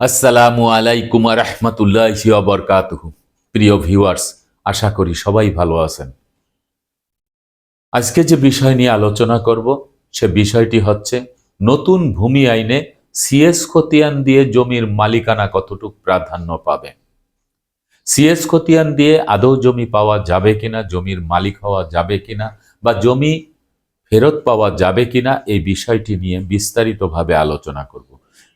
আসসালামু আলাইকুম রহমতুল্লাহ বরকাত প্রিয় ভিউয়ার্স, আশা করি সবাই ভালো আছেন। আজকে যে বিষয় নিয়ে আলোচনা করব, সে বিষয়টি হচ্ছে নতুন ভূমি আইনে সিএস খতিয়ান দিয়ে জমির মালিকানা কতটুক প্রাধান্য পাবে? সিএস খতিয়ান দিয়ে আদৌ জমি পাওয়া যাবে কিনা, জমির মালিক হওয়া যাবে কিনা বা জমি ফেরত পাওয়া যাবে কিনা, এই বিষয়টি নিয়ে বিস্তারিতভাবে আলোচনা করব।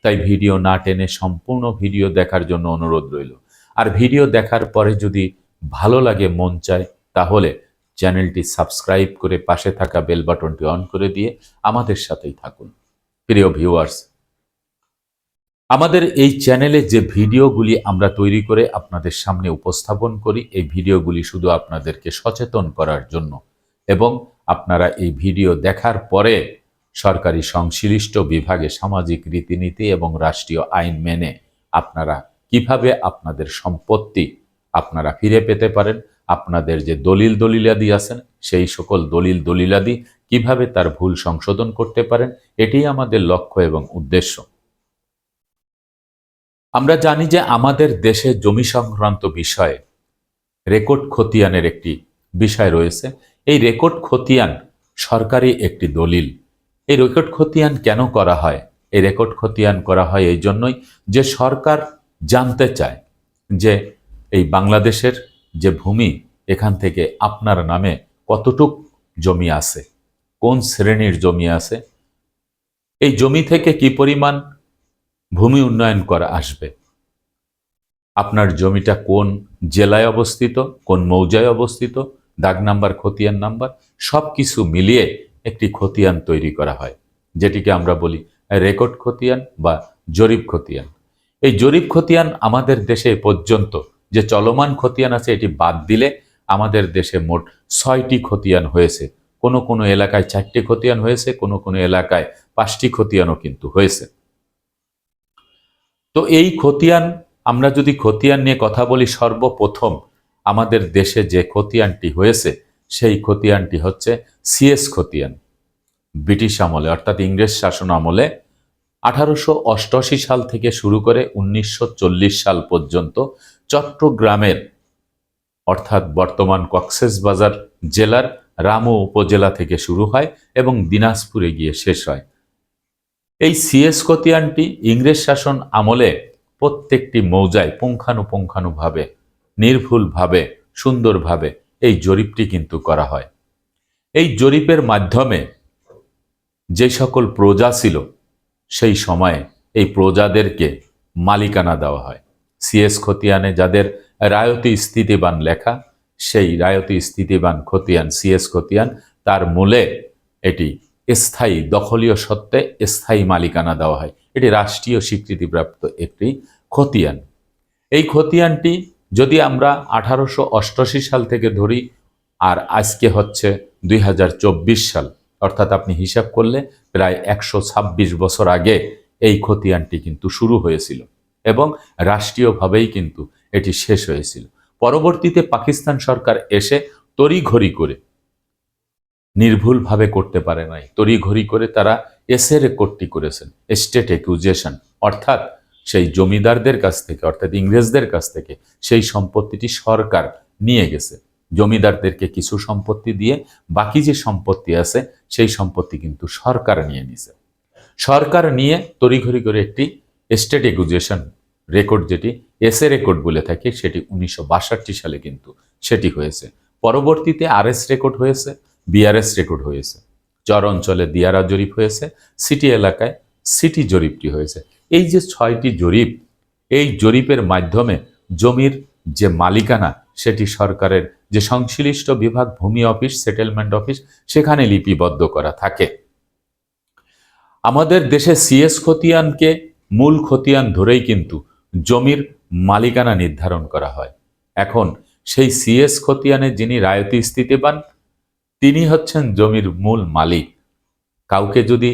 তাই ভিডিও না টেনে সম্পূর্ণ ভিডিও দেখার জন্য অনুরোধ রইল। আর ভিডিও দেখার পরে যদি ভালো লাগে, মন চায়, তাহলে চ্যানেলটি সাবস্ক্রাইব করে পাশে থাকা বেল বাটনটি অন করে দিয়ে আমাদের সাথেই থাকুন। প্রিয় ভিউয়ার্স, আমাদের এই চ্যানেলে যে ভিডিওগুলি আমরা তৈরি করে আপনাদের সামনে উপস্থাপন করি, এই ভিডিওগুলি শুধু আপনাদেরকে সচেতন করার জন্য। এবং আপনারা এই ভিডিও দেখার পরে সরকারি সংশ্লিষ্ট বিভাগে সামাজিক রীতিনীতি এবং রাষ্ট্রীয় আইন মেনে আপনারা কীভাবে আপনাদের সম্পত্তি আপনারা ফিরে পেতে পারেন, আপনাদের যে দলিল দলিলাদি আছেন, সেই সকল দলিল দলিলাদি কীভাবে তার ভুল সংশোধন করতে পারেন, এটাই আমাদের লক্ষ্য এবং উদ্দেশ্য। আমরা জানি যে আমাদের দেশে জমি সংক্রান্ত বিষয়ে রেকর্ড খতিয়ানের একটি বিষয় রয়েছে। এই রেকর্ড খতিয়ান সরকারি একটি দলিল। এই রেকর্ড খতিয়ান কেন করা হয়? এই রেকর্ড খতিয়ান করা হয় এই জন্যই যে সরকার জানতে চায় যে এই বাংলাদেশের যে ভূমি এখান থেকে আপনার নামে কতটুক জমি আছে, কোন শ্রেণির জমি আছে, এই জমি থেকে কি পরিমাণ ভূমি উন্নয়ন করা আসবে, আপনার জমিটা কোন জেলায় অবস্থিত, কোন মৌজায় অবস্থিত, দাগ নাম্বার, খতিয়ান নাম্বার সব কিছু মিলিয়ে একটি খতিয়ান তৈরি করা হয়, যেটিকে আমরা বলি রেকর্ড খতিয়ান বা জরিপ খতিয়ান। এই জরিপ খতিয়ান আমাদের দেশে পর্যন্ত যে চলমান খতিয়ান আছে, এটি বাদ দিলে আমাদের দেশে মোট ছয়টি খতিয়ান হয়েছে। কোনো কোনো এলাকায় চারটি খতিয়ান হয়েছে, কোনো কোনো এলাকায় পাঁচটি খতিয়ানও কিন্তু হয়েছে। তো এই খতিয়ান, আমরা যদি খতিয়ান নিয়ে কথা বলি, সর্বপ্রথম আমাদের দেশে যে খতিয়ানটি হয়েছে, সেই খতিয়ানটি হচ্ছে সিএস খতিয়ান। ব্রিটিশ আমলে, অর্থাৎ ইংরেজ শাসন আমলে, আঠারোশো অষ্টআশি সাল থেকে শুরু করে উনিশশো চল্লিশ সাল পর্যন্ত চট্টগ্রামের, অর্থাৎ বর্তমান কক্সেসবাজার জেলার রামু উপজেলা থেকে শুরু হয় এবং দিনাজপুরে গিয়ে শেষ হয়। এই সিএস খতিয়ানটি ইংরেজ শাসন আমলে প্রত্যেকটি মৌজায় পুঙ্খানুপুঙ্খানুভাবে, নির্ভুলভাবে, সুন্দরভাবে এই জরিপটি কিন্তু করা হয়। এই জরিপের মাধ্যমে যে সকল প্রজা ছিল, সেই সময়ে এই প্রজাদেরকে মালিকানা দেওয়া হয়। সিএস খতিয়ানে যাদের রায়তি স্থিতিবান লেখা, সেই রায়তি স্থিতিবান খতিয়ান, সিএস খতিয়ান, তার মূলে এটি স্থায়ী দখলীয় সত্ত্বে স্থায়ী মালিকানা দেওয়া হয়। এটি রাষ্ট্রীয় স্বীকৃতিপ্রাপ্ত একটি খতিয়ান। এই খতিয়ানটি যদি আমরা আঠারোশো অষ্টআশি সাল থেকে ধরি, আর আজকে হচ্ছে দুই হাজার চব্বিশ সাল অর্থাৎ আপনি হিসাব করলে প্রায় একশো ছাব্বিশ বছর আগে এই খতিয়ানটি কিন্তু শুরু হয়েছিল এবং রাষ্ট্রীয়ভাবেই কিন্তু এটি শেষ হয়েছিল। পরবর্তীতে পাকিস্তান সরকার এসে তড়িঘড়ি করে, নির্ভুলভাবে করতে পারে নাই। তড়িঘড়ি করে তারা এসে রেকর্ডটি করেছেন, স্টেট একুজেশন অর্থাৎ সেই জমিদারদের কাছ থেকে, অর্থাৎ ইংরেজদের কাছ থেকে সেই সম্পত্তিটি সরকার নিয়ে গেছে। জমিদারদেরকে কিছু সম্পত্তি দিয়ে বাকি যে সম্পত্তি আছে, সেই সম্পত্তি কিন্তু সরকার নিয়ে নিছে। সরকার নিয়ে তড়িঘড়ি করে একটি স্টেট এগুজেশন রেকর্ড যেটি এসএ রেকর্ড বলে থাকে, সেটি উনিশশো বাষট্টি সালে কিন্তু সেটি হয়েছে। পরবর্তীতে আরএস রেকর্ড হয়েছে, বিআরএস রেকর্ড হয়েছে। চর অঞ্চলে দিয়ারা জরিপ হয়েছে সিটি এলাকায় সিটি জরিপটি হয়েছে। এই যে ছয়টি জরিপ, এই জরিপের মাধ্যমে জমির যে মালিকানা, সেটি সরকারের যে সংশ্লিষ্ট বিভাগ ভূমি অফিস সেটেলমেন্ট অফিস সেখানে লিপিবদ্ধ করা থাকে। আমাদের দেশে সিএস খতিয়ানকে মূল খতিয়ান ধরেই কিন্তু জমির মালিকানা নির্ধারণ করা হয়। এখন সেই সিএস খতিয়ানে যিনি রায়তি স্থিতি পান, তিনি হচ্ছেন জমির মূল মালিক। কাউকে যদি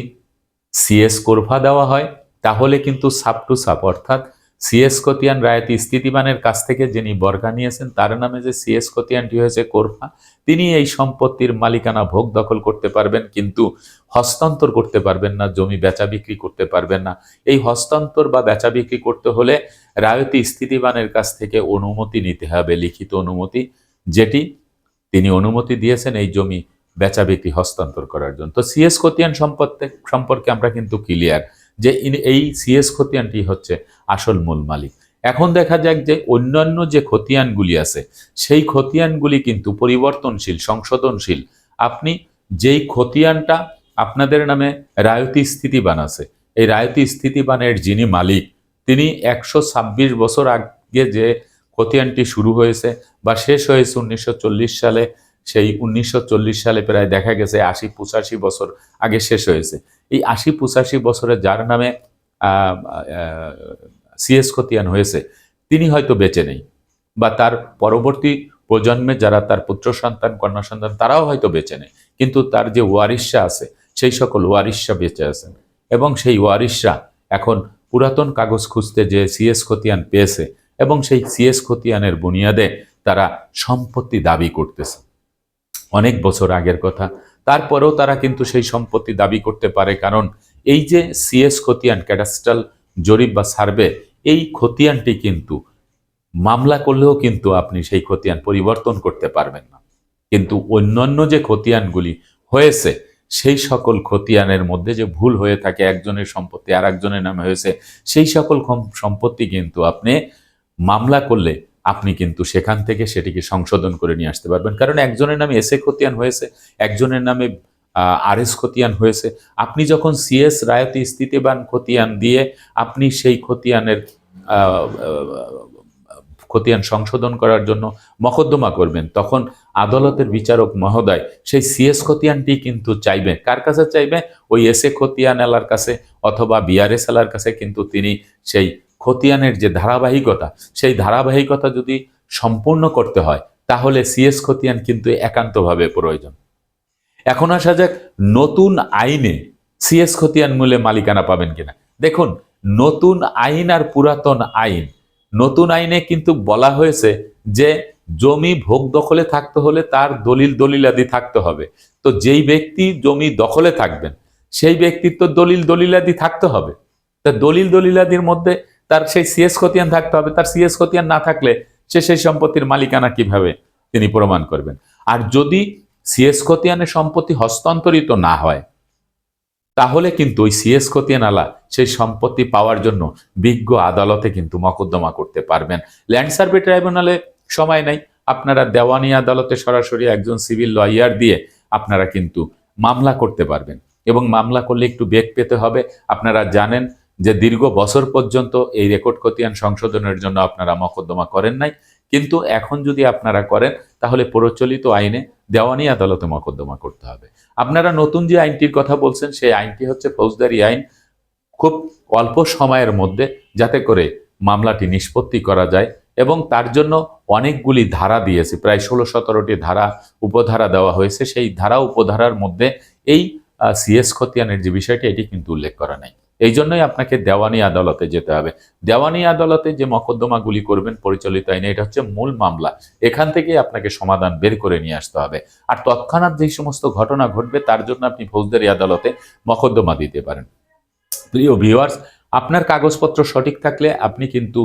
সিএস কোরফা দেওয়া হয়, তাহলে কিন্তু সাপ টু সাপ অর্থাৎ সিএস খতিয়ান রায়তি স্থিতিবানের কাছ থেকে যিনি বর্গা নিয়েছেন, তার নামে যে সিএস খতিয়ানটি হয়েছে কোরফা, তিনি এই সম্পত্তির মালিকানা ভোগ দখল করতে পারবেন, কিন্তু হস্তান্তর করতে পারবেন না, জমি বেচা বিক্রি করতে পারবেন না। এই হস্তান্তর বা বেচা বিক্রি করতে হলে রায়তি স্থিতিবানের কাছ থেকে অনুমতি নিতে হবে, লিখিত অনুমতি, যেটি তিনি অনুমতি দিয়েছেন এই জমি বেচা বিক্রি হস্তান্তর করার জন্য। তো সিএস খতিয়ান সম্পর্কে সম্পর্কে আমরা কিন্তু ক্লিয়ার যে এই সিএস খতিয়ানটি হচ্ছে আসল মূল মালিক। এখন দেখা যাক যে অন্যান্য যে খতিয়ানগুলি আছে, সেই খতিয়ানগুলি কিন্তু পরিবর্তনশীল, সংশোধনশীল। আপনি যেই খতিয়ানটা আপনাদের নামে রায়তি স্থিতিবান আছে, এই রায়তি স্থিতিবানের যিনি মালিক, তিনি একশো ছাব্বিশ বছর আগে যে খতিয়ানটি শুরু হয়েছে বা শেষ হয়েছে উনিশশো চল্লিশ সালে সেই উনিশশো চল্লিশ সালে প্রায় দেখা গেছে আশি পঁচাশি বছর আগে শেষ হয়েছে। এই আশি পঁচাশি বছরে যার নামে সিএস খতিয়ান হয়েছে, তিনি হয়তো বেঁচে নেই। বা তার পরবর্তী প্রজন্মে যারা তার পুত্র সন্তান, কন্যা সন্তান, তারাও হয়তো বেঁচে নেই। কিন্তু তার যে ওয়ারিশা আছে, সেই সকল ওয়ারিশা বেঁচে আছেন। এবং সেই ওয়ারিশরা এখন পুরাতন কাগজ খুঁজতে যে সিএস খতিয়ান পেয়েছে এবং সেই সিএস খতিয়ানের বুনিয়াদে তারা সম্পত্তি দাবি করতেছে। অনেক বছর আগের কথা। তারপরেও তারা কিন্তু সেই সম্পত্তি দাবি করতে পারে, কারণ এই যে সিএস খতিয়ান ক্যাডাস্ট্রাল জরিপ বা সার্ভে, এই খতিয়ানটি কিন্তু মামলা করলেও কিন্তু আপনি সেই খতিয়ান পরিবর্তন করতে পারবেন না। কিন্তু অন্যান্য যে খতিয়ানগুলি হয়েছে, সেই সকল খতিয়ানের মধ্যে যে ভুল হয়ে থাকে, একজনের সম্পত্তি আর একজনের নামে হয়েছে, সেই সকল সম্পত্তি কিন্তু আপনি মামলা করলে আপনি কিন্তু সেখান থেকে সেটিকে সংশোধন করে নিয়ে আসতে পারবেন। কারণ একজনের নামে এসে খতিয়ান হয়েছে, একজনের নামে আর এস খতিয়ান হয়েছে। আপনি যখন সিএস রায়তি স্থিতিবান খতিয়ান দিয়ে আপনি সেই খতিয়ানের খতিয়ান সংশোধন করার জন্য মকদ্দমা করবেন, তখন আদালতের বিচারক মহোদয় সেই সিএস খতিয়ানটি কিন্তু চাইবে। কার কাছে চাইবে? ওই এস এ খতিয়ান এলার কাছে অথবা বিআরএস এলার কাছে, কিন্তু তিনি সেই খতিয়ানের যে ধারাবাহিকতা, সেই ধারাবাহিকতা যদি সম্পূর্ণ করতে হয়, তাহলে সিএস খতিয়ান কিন্তু একান্তভাবে প্রয়োজন। এখন আসা যাক নতুন আইনে সিএস খতিয়ান মূল্যে মালিকানা পাবেন কিনা। দেখুন, নতুন আইন আর পুরাতন আইন। নতুন আইনে কিন্তু বলা হয়েছে যে জমি ভোগ দখলে থাকতে হলে তার দলিল দলিলাদি থাকতে হবে। তো যেই ব্যক্তি জমি দখলে থাকবেন, সেই ব্যক্তির তো দলিল দলিলাদি থাকতে হবে। তা দলিল দলিলাদির মধ্যে তার সেই সিএস খতিয়ান থাকতে হবে। তার সিএস খতিয়ান না থাকলে সে সেই সম্পত্তির মালিকানা কীভাবে তিনি প্রমাণ করবেন? আর যদি সিএস খতিয়ানের সম্পত্তি হস্তান্তরিত না হয়, তাহলে কিন্তু ওই সিএস খতিয়ানালা সেই সম্পত্তি পাওয়ার জন্য বিজ্ঞ আদালতে কিন্তু মকদ্দমা করতে পারবেন। ল্যান্ড সার্ভে ট্রাইব্যুনালে সময় নাই। আপনারা দেওয়ানি আদালতে সরাসরি একজন সিভিল লয়ার দিয়ে আপনারা কিন্তু মামলা করতে পারবেন। এবং মামলা করলে একটু বেগ পেতে হবে। আপনারা জানেন যে দীর্ঘ বছর পর্যন্ত এই রেকর্ড খতিয়ান সংশোধনের জন্য আপনারা মকদ্দমা করেন নাই, কিন্তু এখন যদি আপনারা করেন, তাহলে প্রচলিত আইনে দেওয়ানি আদালতে মকদ্দমা করতে হবে। আপনারা নতুন যে আইনটির কথা বলছেন, সেই আইনটি হচ্ছে ফৌজদারি আইন খুব অল্প সময়ের মধ্যে যাতে করে মামলাটি নিষ্পত্তি করা যায় এবং তার জন্য অনেকগুলি ধারা দিয়েছে, প্রায় ষোলো সতেরোটি ধারা উপধারা দেওয়া হয়েছে। সেই ধারা উপধারার মধ্যে এই সিএস খতিয়ানের যে বিষয়টি, এটি কিন্তু উল্লেখ করা নাই। এই জন্যই আপনাকে দেওয়ানি আদালতে যেতে হবে। দেওয়ানি আদালতে যে মকদ্দমাগুলি করবেন পরিচালিত আইনে, এটা হচ্ছে মূল মামলা। এখান থেকে আপনাকে সমাধান বের করে নিয়ে আসতে হবে। আর তৎক্ষণাৎ যেই সমস্ত ঘটনা ঘটবে, তার জন্য আপনি ফৌজদারি আদালতে মকদ্দমা দিতে পারেন। প্রিয় ভিউয়ার্স, আপনার কাগজপত্র সঠিক থাকলে আপনি কিন্তু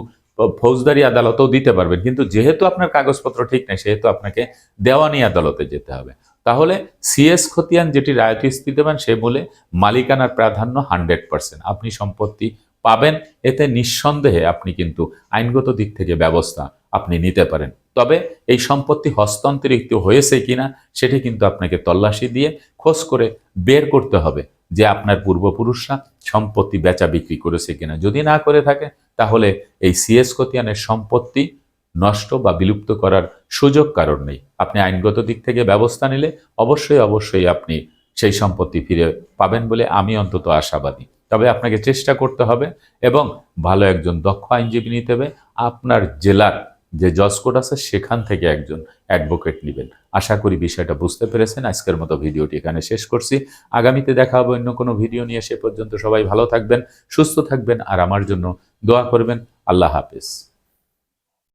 ফৌজদারি আদালতেও দিতে পারবেন। কিন্তু যেহেতু আপনার কাগজপত্র ঠিক নেই, সেহেতু আপনাকে দেওয়ানি আদালতে যেতে হবে। তাহলে সিএস খতিয়ান যেটি রায়তি স্থিতিবান সে বলে মালিকানার প্রাধান্য হান্ড্রেড পার্সেন্ট। আপনি সম্পত্তি পাবেন, এতে নিঃসন্দেহে আপনি কিন্তু আইনগত দিক থেকে ব্যবস্থা আপনি নিতে পারেন। তবে এই সম্পত্তি হস্তান্তরিত হয়েছে কিনা, সেটি কিন্তু আপনাকে তল্লাশি দিয়ে খোঁজ করে বের করতে হবে যে আপনার পূর্বপুরুষরা সম্পত্তি বেচা বিক্রি করেছে কিনা। যদি না করে থাকে, তাহলে এই সিএস খতিয়ানের সম্পত্তি নষ্ট বা বিলুপ্ত করার সুযোগ কারণ নেই। আপনি আইনগত দিক থেকে ব্যবস্থা নিলে অবশ্যই অবশ্যই আপনি সেই সম্পত্তি ফিরে পাবেন বলে আমি অন্তত আশাবাদী। তবে আপনাকে চেষ্টা করতে হবে এবং ভালো একজন দক্ষ আইনজীবী নিতে হবে। আপনার জেলার যে জজ কোর্ট আছে, সেখান থেকে একজন অ্যাডভোকেট নেবেন। আশা করি বিষয়টা বুঝতে পেরেছেন। আজকের মতো ভিডিওটি এখানে শেষ করছি। আগামীতে দেখা হবে অন্য কোনো ভিডিও নিয়ে। সে পর্যন্ত সবাই ভালো থাকবেন, সুস্থ থাকবেন, আর আমার জন্য দোয়া করবেন। আল্লাহ হাফেজ।